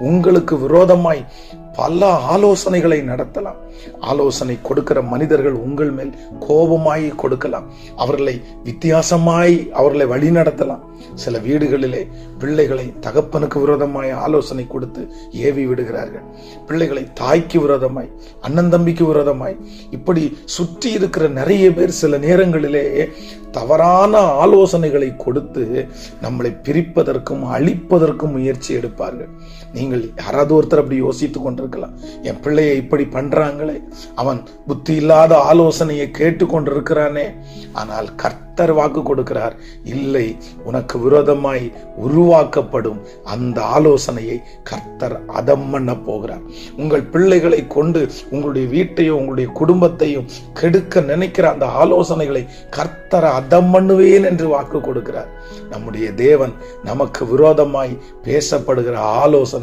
உங்களுக்கு விரோதமாய் பல ஆலோசனைகளை நடத்தலாம். ஆலோசனை கொடுக்கிற மனிதர்கள் உங்கள் மேல் கோபமாய் கொடுக்கலாம். அவர்களை வித்தியாசமாய் அவர்களை வழி நடத்தலாம். சில வீடுகளிலே பிள்ளைகளை தகப்பனுக்கு விரோதமாய் ஆலோசனை கொடுத்து ஏவி விடுகிறார்கள். பிள்ளைகளை தாய்க்கு விரோதமாய் அண்ணன் தம்பிக்கு விரோதமாய் இப்படி சுற்றி இருக்கிற நிறைய பேர் சில நேரங்களிலே தவறான ஆலோசனைகளை கொடுத்து நம்மளை பிரிப்பதற்கும் அழிப்பதற்கும் முயற்சி எடுப்பார்கள். நீங்கள் யாராவது ஒருத்தர் அப்படி யோசித்துக் இருக்கலாம் என் பிள்ளையை இப்படி பண்றாங்களே. அவன் புத்தி இல்லாத ஆலோசனையை கேட்டு கொண்டிருக்கிறானே ஆனால் கர்த்தர் வாக்கு கொடுக்கிறார் இல்லை உனக்கு விரோதமாய் உருவாக்கப்படும் அந்த ஆலோசனையை கர்த்தர் அதம் பண்ண போகிறார். உங்கள் பிள்ளைகளை கொண்டு உங்களுடைய வீட்டையும் உங்களுடைய குடும்பத்தையும் கெடுக்க நினைக்கிற அந்த ஆலோசனைகளை கர்த்தர் அதம் பண்ணுவேன் என்று வாக்கு கொடுக்கிறார். நம்முடைய தேவன் நமக்கு விரோதமாய் பேசப்படுகிற ஆலோசனை